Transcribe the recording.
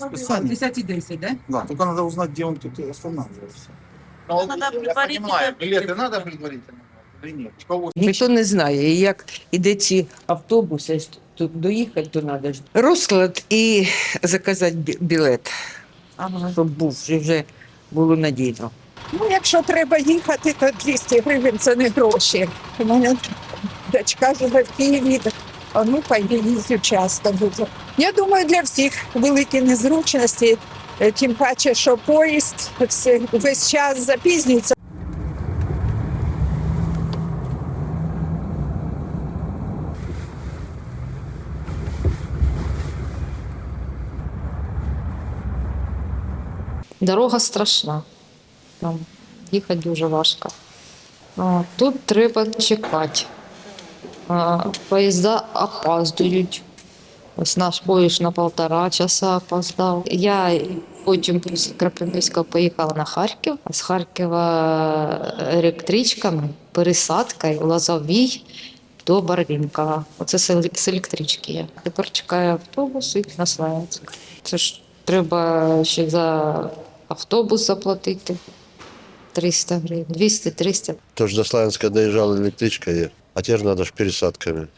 Списание. 10 и 10, да? Да, только надо узнать, где он тут останавливался. Ну, Надо я предварительно. понимаю, билеты надо предварительно или нет? Кого? Ніхто не знає, і як іде ці автобуси, тут доїхати, то треба ж розклад і заказати бі- білет, Ага. щоб був, і вже було надійно. Ну, якщо треба їхати, то 200 гривень це не гроші. У мене дочка живе в Києві, ну їздю часто дуже. Я думаю, для всіх великі незручності, е, тим паче, що поїзд весь час запізнюється. Дорога страшна. Там їхати дуже важко. Тут треба чекати. А, Поїзда опаздують. Ось наш поїзд на полтора часа опоздав. Я потім з Кропивницького поїхала на Харків, а з Харкова електричками, пересадкою Лозовій до Барвінкова. Оце з електрички я. Тепер чекаю автобус і на Славянськ. Це ж треба ще за автобус заплатити 300 гривень, 200-300. Тож до Славянска доїжджала електричка є, а теперь надо ж пересадками.